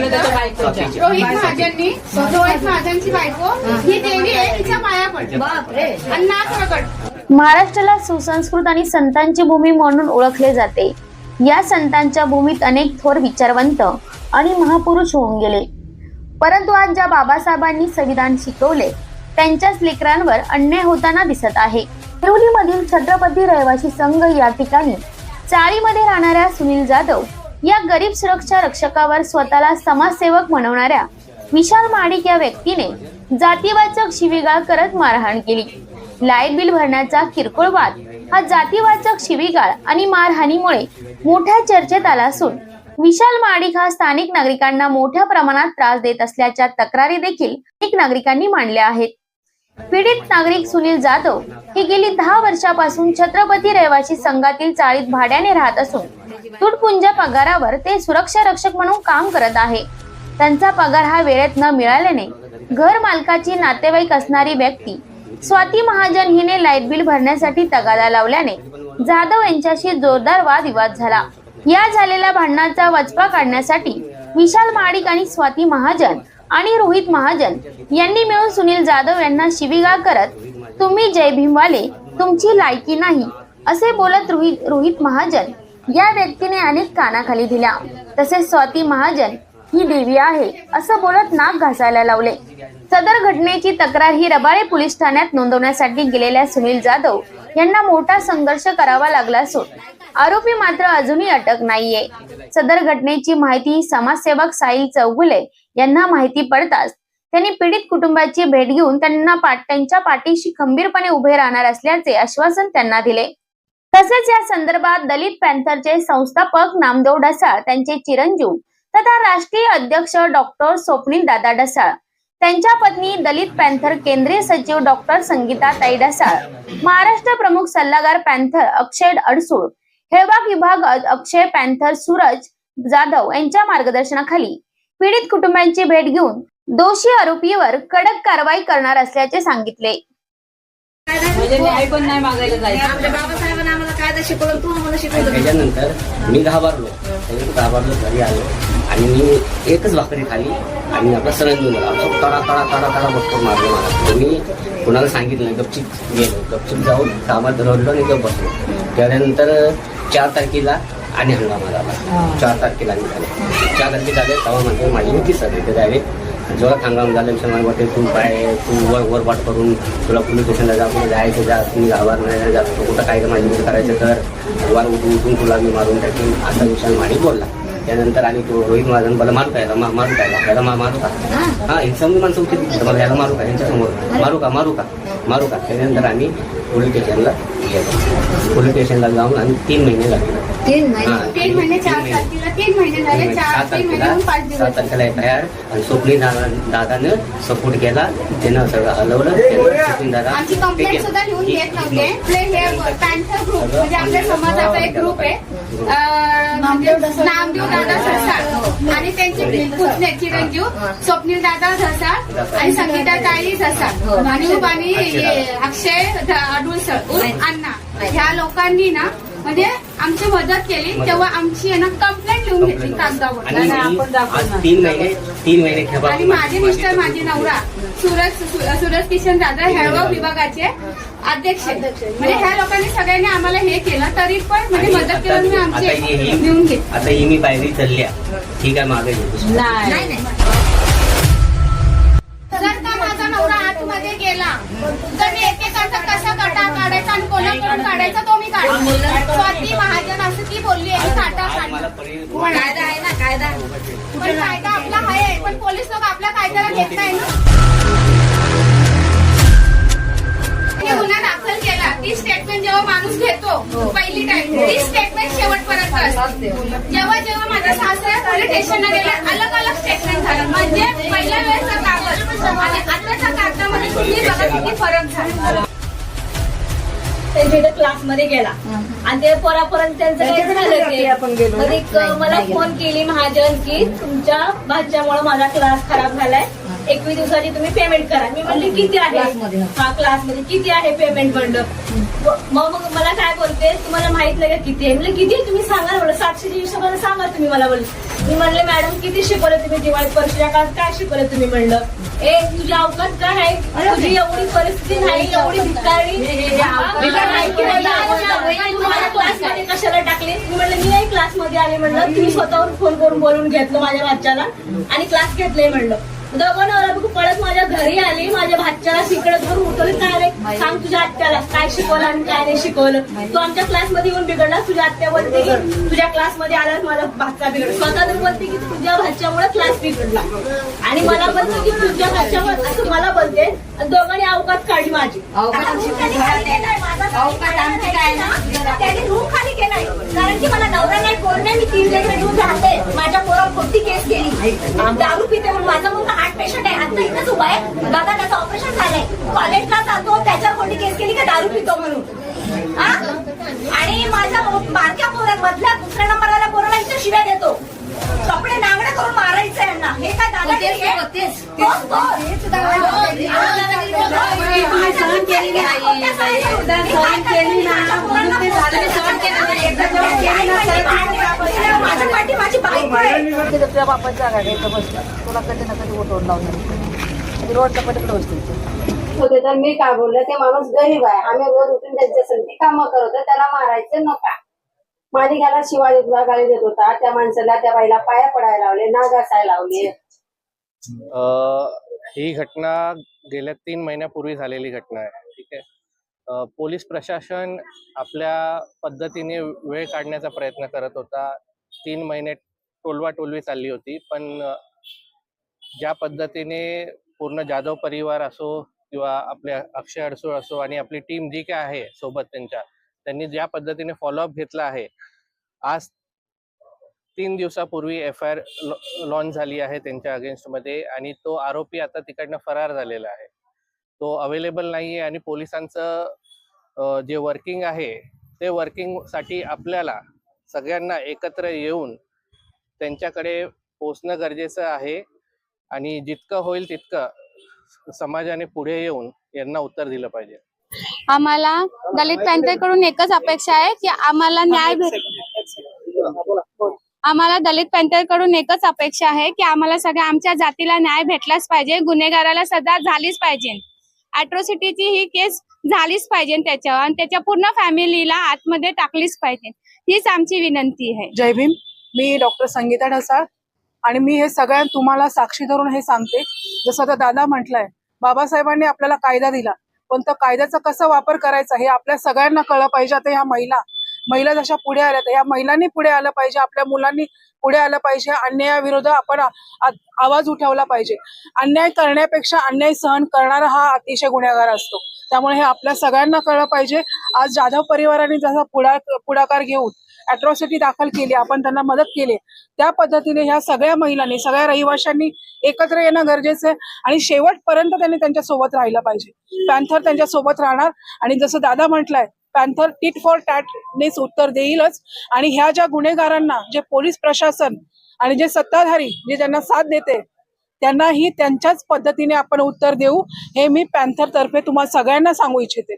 रोहित महाजननी रोहित महाजनची बायको ही देवी आहे तिच्या पाया पडते. महाराष्ट्राला सुसंस्कृत आणि संतांची भूमी म्हणून ओळखले जाते. या संतांच्या भूमीत अनेक थोर विचारवंत आणि महापुरुष होऊन गेले. परंतु आज ज्या बाबासाहेबांनी संविधान शिकवले त्यांच्याच लेकरांवर अन्याय होताना दिसत आहे. मधील छत्रपती रहिवासी संघ या ठिकाणी चाळीमध्ये राहणाऱ्या सुनील जाधव या गरीब सुरक्षा रक्षकावर स्वतःला समाजसेवक म्हणवणाऱ्या विशाल माडिक या व्यक्तीने जातीवाचक शिवीगाळ करत मारहाण केली. लाइट बिल भरण्याचा किरकोळ वाद हा जातीवाचक शिवीगाळ आणि मारहाणीमुळे मोठ्या चर्चेत आला असून विशाल माडिक हा स्थानिक नागरिकांना मोठ्या प्रमाणात त्रास देत असल्याच्या तक्रारी देखील अनेक नागरिकांनी मांडल्या आहेत. पीडित नागरिक सुनील जाधव हे गेली दहा वर्षापासून छत्रपती रहिवासी संघातील चाळीत भाड्याने राहत असून तुटपुंज पगारावर ते सुरक्षा रक्षक म्हणून काम करत आहे. त्यांचा पगार हा वेळेत न मिळाल्याने घर मालकाची नातेवाईक असणारी व्यक्ती स्वाती महाजन हिने लाइट बिल भरण्यासाठी तगादा लावल्याने जाधव यांच्याशी जोरदार वादविवाद झाला. या झालेल्या भांडणाचा वचपा काढण्यासाठी विशाल माडिक आणि स्वाती महाजन आणि रोहित महाजन यांनी मिळून सुनील जाधव यांना शिवीगाळ करत तुम्ही जय भीमवाले तुमची लायकी नाही असे बोलत रोहित रोहित महाजन या व्यक्तीने अनेक कानाखाली दिल्या. तसेच स्वाती महाजन ही देवी आहे असं बोलत नाक घासायला लावले. सदर घटनेची तक्रार ही रबाळे पोलीस ठाण्यात नोंदवण्यासाठी गेलेल्या सुनील जाधव यांना मोठा संघर्ष करावा लागला असून आरोपी मात्र अजूनही अटक नाहीये. सदर घटनेची माहिती समाजसेवक साहिल चौगुले यांना माहिती पडताच त्यांनी पीडित कुटुंबाची भेट घेऊन त्यांना पाठ त्यांच्या पाठीशी खंबीरपणे उभे राहणार असल्याचे आश्वासन त्यांना दिले. तसेच या संदर्भात दलित पॅन्थरचे संस्थापक नामदेव डसाळ त्यांचे चिरंजीव तथा राष्ट्रीय अध्यक्ष डॉक्टर स्वप्नील दादा डसाळ त्यांच्या पत्नी दलित पॅन्थर केंद्रीय सचिव डॉक्टर संगीता ताई डसाळ महाराष्ट्र प्रमुख सल्लागार पॅन्थर अक्षय अडसूळ हेळबाग विभाग अक्षय पॅन्थर सूरज जाधव यांच्या मार्गदर्शनाखाली पीडित कुटुंबांची भेट घेऊन दोषी आरोपीवर कडक कारवाई करणार असल्याचे सांगितले. म्हणजे न्याय पण नाही मागायला जायचं. आपल्या बाबासाहेबांना आम्हाला कायदा शिकवलं तू आम्हाला शिकवलं. त्याच्यानंतर मी घाबरलो. त्याच्यानंतर घाबरलो घरी आलो. आणि मी एकच भाकरी खाली आणि आपला सरण घेऊन आला. असं तडा तडा तडा तडा बसतो मारलो मला तर मी कुणाला सांगितलं गपचिप गेलो. गपचिप जाऊन कामात रडलो आणि गप बसलो. त्यानंतर चार तारखेला आणि हंगामा झाला चार तारखेला निघाले चार तारखेला झाले तेव्हा म्हणजे माझी नोटीस झाली ते डायरेक्ट जोरात हंगाम झाला मला वाटते तू काय तू वर वरपाट करून तुला पोलीस स्टेशनला जा कुठे जायचं जा तुम्ही गावात नाही जा कुठं काय माझी गोष्ट करायचं तर वर उठून उठून तुला मी मारून टाकेन असा विषय माडी बोलला. त्यानंतर आणि तो रोहित महाजन मला मारू काय मा- मारू काय याला? मा- मारू का? हा. ही समजी माणसं होती. मला याला मारू का? यांच्यासमोर. मारू का मारू का? मारू का? त्यानंतर आम्ही पोलीस स्टेशनला गेलो. पोलीस स्टेशनला जाऊन आम्ही तीन महिने लागले. तीन हा, तीन महिने चार तारखेला तीन महिने झाले चार सात तीन महिने तारखेला होऊन पाच सात दिवस तारखेला आर आणि दादा दादानं सपोर्ट केला. त्यानं सगळं हलवलं. त्यानं स्वप्नील दादा आमची कंप्लेंट. सुद्धा लिहून घेत नव्हते. आपले हे पॅन्थर ग्रुप म्हणजे आपल्या समाजाचा एक ग्रुप आहे. अं, म्हणजे नामदेव दादा आणि त्यांचे पुतणे चिरंजीव स्वप्नील दादा धसाळ आणि संगीता ताई धसाळ आणि आणि हे अक्षय ध- अडुळसर उर्फ अण्णा. ह्या लोकांनी ना म्हणजे आमची मदत केली तेव्हा आमची आहे ना कंप्लेंट लिहून घेतली कागदावर. आणि नाही, आपण दाखवणार. आज तीन महिने तीन महिने खेळा आणि माझे मिस्टर माझे नवरा सूरज सु- सूरज किशन दादा हेळगाव विभागाचे अध्यक्ष म्हणजे ह्या लोकांनी सगळ्यांनी आम्हाला हे केलं तरी पण म्हणजे मदत करून मी आता आमचे ही लिहून घेत आता ही मी पायरी चालल्या ठीक आहे मागे. नाही. नाही नाही. जर का माझा नवरा आतमध्ये गेला तर मी एकेकाचा कसा कटा काढायचा आणि कोणाकडून काढायचा तो काढला स्वाती महाजन असं ती बोलली आहे काटा काढला कायदा आहे ना कायदा. पण कायदा आपला आहे पण पोलीस लोक आपल्या कायद्याला घेत नाही ना. हे गुन्हा दाखल केला. ती स्टेटमेंट जेव्हा माणूस घेतो पहिली टाइम ती स्टेटमेंट शेवटपर्यंत असते. जेव्हा जेव्हा माझ्या सासऱ्या पोलीस स्टेशनला गेल्या अलग अलग स्टेटमेंट झालं. म्हणजे पहिल्या वेळेचा कागद आणि आताच्या कागदामध्ये तुम्ही बघा किती फरक झाला. त्यांच्या क्लासमध्ये गेला. आणि ते पोरापर्यंत त्यांचं काय झालं ते. मग एक मला फोन केली महाजन की तुमच्या भाच्यामुळे माझा क्लास खराब झालाय. एकवीस दिवसाची तुम्ही पेमेंट करा. मी म्हणले किती आहे. हा. क्लासमध्ये किती आहे पेमेंट म्हणलं? मग मग मला काय बोलते? तुम्हाला माहीत नाही का किती आहे? म्हणजे किती तुम्ही सांगा ना. म्हणलं सातशेच्या हिशोबाने सांगा तुम्ही मला बोल मी म्हणले मॅडम किती शिकवलं तुम्ही दिवाळी वर्षाच्या काळात काय शिकवलं तुम्ही म्हणलं? ए तुझ्या अवकात काय आहे तुझी एवढी परिस्थिती नाही एवढी भिकारी. नाही नाही? कशाला टाकली मी म्हणलं मी क्लासमध्ये आले म्हणलं. तुम्ही स्वतःवर फोन करून बोलून घेतलं माझ्या बाच्च्याला आणि क्लास घेतले म्हणलं. दोघं नवरा बायको पळत माझ्या घरी आली माझ्या भाच्याला तिकडे धरून उठवली. काय रे? सांग तुझ्या आत्याला काय शिकवलं आणि काय नाही शिकवलं? तू आमच्या क्लासमध्ये येऊन बिघडला तुझ्या आत्या बोलते की तुझ्या क्लासमध्ये आलास माझा भाचा बिघडला. स्वतः तर बोलते की तुझ्या भाच्यामुळे क्लास बिघडला. आणि मला बोलते की तुझ्या भाच्यामुळे असं मला बोलते. आणि दोघांनी अवकात काढली माझी. त्याने रूम खाली केलाय. कारण की मला नवरा नाही कोण नाही. मी तीन लेकरं घेऊन राहते. माझ्या पोरावर खोटी केस केली. दारू पिते म्हणून माझा मुलगा हार्ट पेशंट आहे. आता इथंच उभा आहे. बघा त्याचं ऑपरेशन झालंय. कॉलेजला जातो त्याच्यावर खोटी केस केली का? दारू पितो म्हणून? आणि माझ्या बारक्या पोरा मधल्या दुसऱ्या नंबरवाल्या पोराला इथं शिव्या देतो. कपडे नांगडे करून मारायचं यांना. हे काय दादा केली नाही. माझी तुझ्या बापाची जागा बसला. तुला कधी ना कधी उठवून लावणार रोडच्या पलीकडे बसते होते तर मी काय बोलले ते माणूस गरीब आहे. आम्ही रोज उठून त्यांच्यासाठी कामं करत त्याला मारायचं नका. माझी देत होता गाली देत होता त्या माणसाला त्या बाईला पाया पडायला लावले नाग असायला लावले. अ, ही घटना गेल्या तीन महिन्यापूर्वी झालेली घटना आहे ठीक आहे? पोलीस प्रशासन आपल्या पद्धतीने वेळ काढण्याचा प्रयत्न करत होता. तीन महिने टोलवा टोलवी चालली होती पण ज्या पद्धतीने पूर्ण जाधव परिवार असो किंवा आपल्या अक्षय अडसूळ असो आणि आपली टीम जी काय आहे सोबत त्यांच्या त्यांनी ज्या पद्धतीने फॉलोअप घेतला आहे आज तीन दिवसापूर्वी एफ आय आर लॉन्च झाली आहे त्यांच्या अगेन्स्टमध्ये आणि तो आरोपी आता तिकडनं फरार झालेला आहे. तो अवेलेबल नाही आहे आणि पोलिसांचं जे वर्किंग आहे ते वर्किंगसाठी आपल्याला सगळ्यांना एकत्र येऊन त्यांच्याकडे पोचणं गरजेचं आहे. आणि जितकं होईल तितकं समाजाने पुढे येऊन यांना उत्तर दिलं पाहिजे. आम्हाला दलित पॅंथरकडून एकच अपेक्षा आहे की आम्हाला न्याय भेट आम्हाला दलित पॅंथरकडून एकच अपेक्षा आहे की आम्हाला सगळ्या आमच्या जातीला न्याय भेटलाच पाहिजे गुन्हेगाराला सजा झालीच पाहिजे. अॅट्रोसिटीची ही केस झालीच पाहिजे त्याच्यावर आणि त्याच्या पूर्ण फॅमिलीला आतमध्ये टाकलीच पाहिजे. हीच आमची विनंती आहे. जय भीम. मी डॉक्टर संगीता ढसाळ आणि मी हे सगळ्या तुम्हाला साक्षी धरून हे सांगते. जसं आता दादा म्हटलंय बाबासाहेबांनी आपल्याला कायदा दिला. पण तो कायद्याचा कसा वापर करायचा हे आपल्या सगळ्यांना कळलं पाहिजे. आता ह्या महिला महिला जशा पुढे आल्या तर ह्या महिलांनी पुढे आलं पाहिजे. आपल्या मुलांनी पुढे आलं पाहिजे. अन्यायाविरोध आपण आवाज उठवला पाहिजे. अन्याय करण्यापेक्षा अन्याय सहन करणारा हा अतिशय गुन्हेगार असतो. त्यामुळे हे आपल्या सगळ्यांना कळलं पाहिजे. आज जाधव परिवाराने जसा पुढा पुढाकार घेऊन अॅट्रॉसिटी दाखल केली आपण त्यांना मदत केली. त्या पद्धतीने ह्या सगळ्या महिलांनी सगळ्या रहिवाशांनी एकत्र येणं गरजेचं आहे आणि शेवटपर्यंत त्यांनी त्यांच्यासोबत राहिलं पाहिजे. पॅन्थर त्यांच्यासोबत राहणार आणि जसं दादा म्हटलंय पॅन्थर टिट फॉर टॅटनेच उत्तर देईलच. आणि ह्या ज्या गुन्हेगारांना जे पोलीस प्रशासन आणि जे सत्ताधारी जे त्यांना साथ देते त्यांनाही त्यांच्याच पद्धतीने आपण उत्तर देऊ हे मी पॅन्थर तर्फे तुम्हाला सगळ्यांना सांगू इच्छिते.